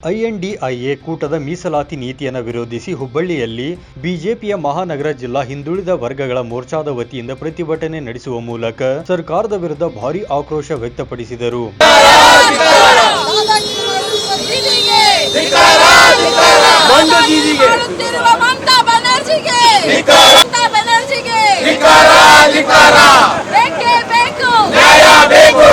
INDIA ಕೂಟದ ಮೀಸಲಾತಿ ನೀತಿಯನ್ನು ವಿರೋಧಿಸಿ ಹುಬ್ಬಳ್ಳಿಯಲ್ಲಿ ಬಿಜೆಪಿಯ ಮಹಾನಗರ ಜಿಲ್ಲಾ ಹಿಂದುಳಿದ ವರ್ಗಗಳ ಮೋರ್ಚಾದ ವತಿಯಿಂದ ಪ್ರತಿಭಟನೆ ನಡೆಸುವ ಮೂಲಕ ಸರ್ಕಾರದ ವಿರುದ್ಧ ಭಾರೀ ಆಕ್ರೋಶ ವ್ಯಕ್ತಪಡಿಸಿದರು ಮಾಡುತ್ತಿರುವ ಮಮತಾ ಬ್ಯಾನರ್ಜಿಗೆ ಮಮತಾ ಬ್ಯಾನರ್ಜಿಗೆ ಬೇಕೇ ಬೇಕು ಬೇಕೇ ಬೇಕು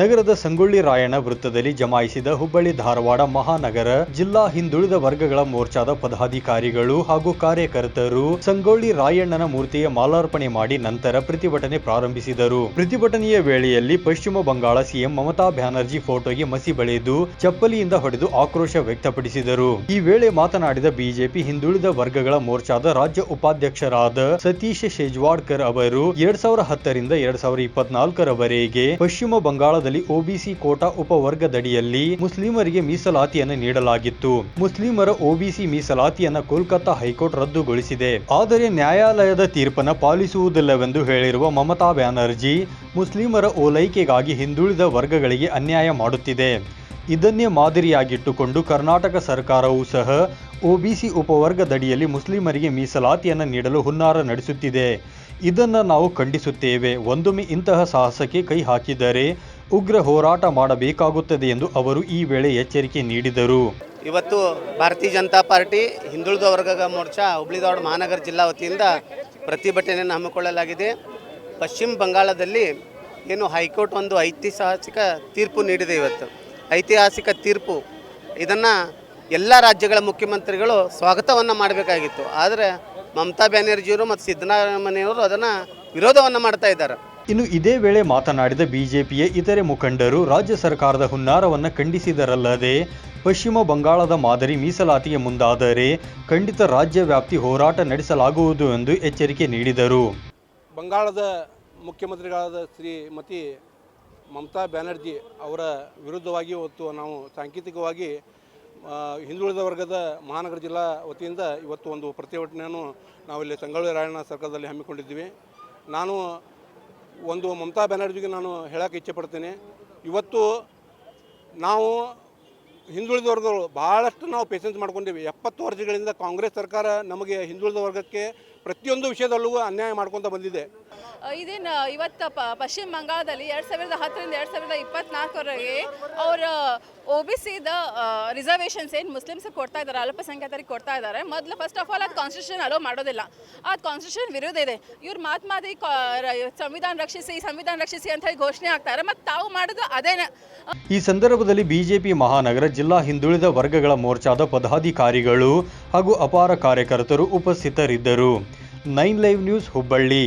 ನಗರದ ಸಂಗೊಳ್ಳಿ ರಾಯಣ್ಣ ವೃತ್ತದಲ್ಲಿ ಜಮಾಯಿಸಿದ ಹುಬ್ಬಳ್ಳಿ ಧಾರವಾಡ ಮಹಾನಗರ ಜಿಲ್ಲಾ ಹಿಂದುಳಿದ ವರ್ಗಗಳ ಮೋರ್ಚಾದ ಪದಾಧಿಕಾರಿಗಳು ಹಾಗೂ ಕಾರ್ಯಕರ್ತರು ಸಂಗೊಳ್ಳಿ ರಾಯಣ್ಣನ ಮೂರ್ತಿಯ ಮಾಲಾರ್ಪಣೆ ಮಾಡಿ ನಂತರ ಪ್ರತಿಭಟನೆ ಪ್ರಾರಂಭಿಸಿದರು. ಪ್ರತಿಭಟನೆಯ ವೇಳೆಯಲ್ಲಿ ಪಶ್ಚಿಮ ಬಂಗಾಳ ಸಿಎಂ ಮಮತಾ ಬ್ಯಾನರ್ಜಿ ಫೋಟೋಗೆ ಮಸಿ ಬಳಿದು ಚಪ್ಪಲಿಯಿಂದ ಹೊಡೆದು ಆಕ್ರೋಶ ವ್ಯಕ್ತಪಡಿಸಿದರು. ಈ ವೇಳೆ ಮಾತನಾಡಿದ ಬಿಜೆಪಿ ಹಿಂದುಳಿದ ವರ್ಗಗಳ ಮೋರ್ಚಾದ ರಾಜ್ಯ ಉಪಾಧ್ಯಕ್ಷರಾದ ಸತೀಶ್ ಶೆಜ್ವಾಡ್ಕರ್ ಅವರು ಎರಡ್ ಸಾವಿರ ಹತ್ತರಿಂದ ಎರಡ್ ಸಾವಿರದ ಇಪ್ಪತ್ನಾಲ್ಕರವರೆಗೆ ಪಶ್ಚಿಮ ಬಂಗಾಳದಲ್ಲಿ ಒಬಿಸಿ ಕೋಟಾ ಉಪವರ್ಗದಡಿಯಲ್ಲಿ ಮುಸ್ಲಿಮರಿಗೆ ಮೀಸಲಾತಿಯನ್ನು ನೀಡಲಾಗಿತ್ತು. ಮುಸ್ಲಿಮರ ಒಬಿಸಿ ಮೀಸಲಾತಿಯನ್ನ ಕೋಲ್ಕತ್ತಾ ಹೈಕೋರ್ಟ್ ರದ್ದುಗೊಳಿಸಿದೆ. ಆದರೆ ನ್ಯಾಯಾಲಯದ ತೀರ್ಪನ್ನು ಪಾಲಿಸುವುದಿಲ್ಲವೆಂದು ಹೇಳಿರುವ ಮಮತಾ ಬ್ಯಾನರ್ಜಿ, ಮುಸ್ಲಿಮರ ಓಲೈಕೆಗಾಗಿ ಹಿಂದುಳಿದ ವರ್ಗಗಳಿಗೆ ಅನ್ಯಾಯ ಮಾಡುತ್ತಿದೆ. ಇದನ್ನೇ ಮಾದರಿಯಾಗಿಟ್ಟುಕೊಂಡು ಕರ್ನಾಟಕ ಸರ್ಕಾರವೂ ಸಹ ಒಬಿಸಿ ಉಪವರ್ಗದಡಿಯಲ್ಲಿ ಮುಸ್ಲಿಮರಿಗೆ ಮೀಸಲಾತಿಯನ್ನು ನೀಡಲು ಹುನ್ನಾರ ನಡೆಸುತ್ತಿದೆ. ಇದನ್ನು ನಾವು ಖಂಡಿಸುತ್ತೇವೆ. ಒಂದೊಮ್ಮೆ ಇಂತಹ ಸಾಹಸಕ್ಕೆ ಕೈ ಹಾಕಿದರೆ ಉಗ್ರ ಹೋರಾಟ ಮಾಡಬೇಕಾಗುತ್ತದೆ ಎಂದು ಅವರು ಈ ವೇಳೆ ಎಚ್ಚರಿಕೆ ನೀಡಿದರು. ಇವತ್ತು ಭಾರತೀಯ ಜನತಾ ಪಾರ್ಟಿ, ಹಿಂದುಳಿದ ವರ್ಗದ ಮೋರ್ಚಾ ಹುಬ್ಳಿ ಧಾರವಾಡ ಮಹಾನಗರ ಜಿಲ್ಲಾ ವತಿಯಿಂದ ಪ್ರತಿಭಟನೆಯನ್ನು ಹಮ್ಮಿಕೊಳ್ಳಲಾಗಿದೆ. ಪಶ್ಚಿಮ ಬಂಗಾಳದಲ್ಲಿ ಏನು ಹೈಕೋರ್ಟ್ ಒಂದು ಐತಿಹಾಸಿಕ ತೀರ್ಪು ನೀಡಿದೆ ಇವತ್ತು. ಐತಿಹಾಸಿಕ ತೀರ್ಪು. ಇದನ್ನು ಎಲ್ಲ ರಾಜ್ಯಗಳ ಮುಖ್ಯಮಂತ್ರಿಗಳು ಸ್ವಾಗತವನ್ನು ಮಾಡಬೇಕಾಗಿತ್ತು. ಆದರೆ ಮಮತಾ ಬ್ಯಾನರ್ಜಿಯವರು ಮತ್ತು ಸಿದ್ದರಾಮಯ್ಯವರು ಅದನ್ನು ವಿರೋಧವನ್ನು ಮಾಡ್ತಾ ಇದ್ದಾರೆ. ಇನ್ನು ಇದೇ ವೇಳೆ ಮಾತನಾಡಿದ ಬಿಜೆಪಿಯ ಇತರೆ ಮುಖಂಡರು ರಾಜ್ಯ ಸರ್ಕಾರದ ಹುನ್ನಾರವನ್ನು ಖಂಡಿಸಿದರಲ್ಲದೆ, ಪಶ್ಚಿಮ ಬಂಗಾಳದ ಮಾದರಿ ಮೀಸಲಾತಿಗೆ ಮುಂದಾದರೆ ಖಂಡಿತ ರಾಜ್ಯ ವ್ಯಾಪ್ತಿ ಹೋರಾಟ ನಡೆಸಲಾಗುವುದು ಎಂದು ಎಚ್ಚರಿಕೆ ನೀಡಿದರು. ಬಂಗಾಳದ ಮುಖ್ಯಮಂತ್ರಿಗಳಾದ ಶ್ರೀಮತಿ ಮಮತಾ ಬ್ಯಾನರ್ಜಿ ಅವರ ವಿರುದ್ಧವಾಗಿ ಇವತ್ತು ನಾವು ಸಾಂಕೇತಿಕವಾಗಿ ಹಿಂದುಳಿದ ವರ್ಗದ ಮಹಾನಗರ ಜಿಲ್ಲಾ ವತಿಯಿಂದ ಇವತ್ತು ಒಂದು ಪ್ರತಿಭಟನೆಯನ್ನು ನಾವಿಲ್ಲಿ ಸಂಗೊಳ್ಳಿ ರಾಯಣ್ಣ ಸರ್ಕಾರದಲ್ಲಿ ಹಮ್ಮಿಕೊಂಡಿದ್ದೀವಿ. ನಾನು ಒಂದು ಮಮತಾ ಬ್ಯಾನರ್ಜಿಗೆ ನಾನು ಹೇಳಕ್ಕೆ ಇಚ್ಛೆ ಪಡ್ತೇನೆ ಇವತ್ತು ನಾವು ಹಿಂದುಳಿದ ವರ್ಗಗಳು ಭಾಳಷ್ಟು ನಾವು ಪೇಷನ್ಸ್ ಮಾಡ್ಕೊಂಡಿವಿ ಎಪ್ಪತ್ತು ವರ್ಷಗಳಿಂದ ಕಾಂಗ್ರೆಸ್ ಸರ್ಕಾರ ನಮಗೆ ಹಿಂದುಳಿದ ವರ್ಗಕ್ಕೆ ಪ್ರತಿಯೊಂದು ವಿಷಯದಲ್ಲೂ ಅನ್ಯಾಯ ಮಾಡ್ಕೊಂತ ಬಂದಿದೆ. ಇದೇನು ಇವತ್ತು ಪ ಪಶ್ಚಿಮ ಬಂಗಾಳದಲ್ಲಿ ಎರಡು ಸಾವಿರದ ಹತ್ತರಿಂದ ಎರಡು ಸಾವಿರದ ಇಪ್ಪತ್ನಾಲ್ಕರವರೆಗೆ ಅವರ ಒ ಬಿ ಸಿದ ರಿಸರ್ವೇಷನ್ಸ್ ಏನು ಮುಸ್ಲಿಮ್ಸಿಗೆ ಕೊಡ್ತಾ ಇದ್ದಾರೆ ಅಲ್ಪಸಂಖ್ಯಾತರಿಗೆ ಕೊಡ್ತಾ ಇದ್ದಾರೆ ಮೊದಲು ಫಸ್ಟ್ ಆಫ್ ಆಲ್ ಅದು ಕಾನ್ಸ್ಟಿಟ್ಯೂಷನ್ ಅಲೋ ಮಾಡೋದಿಲ್ಲ. ಅದು ಕಾನ್ಸ್ಟಿಟ್ಯೂಷನ್ ವಿರೋಧ ಇದೆ. ಇವ್ರು ಮಾತು ಮಾತಿ ಸಂವಿಧಾನ ರಕ್ಷಿಸಿ ಸಂವಿಧಾನ ರಕ್ಷಿಸಿ ಅಂತ ಹೇಳಿ ಘೋಷಣೆ ಆಗ್ತಾರೆ ಮತ್ತು ತಾವು ಮಾಡೋದು ಅದೇನ. ಈ ಸಂದರ್ಭದಲ್ಲಿ ಬಿಜೆಪಿ ಮಹಾನಗರ ಜಿಲ್ಲಾ ಹಿಂದುಳಿದ ವರ್ಗಗಳ ಮೋರ್ಚಾದ ಪದಾಧಿಕಾರಿಗಳು ಹಾಗೂ ಅಪಾರ ಕಾರ್ಯಕರ್ತರು ಉಪಸ್ಥಿತರಿದ್ದರು. Nine live news Hubballi.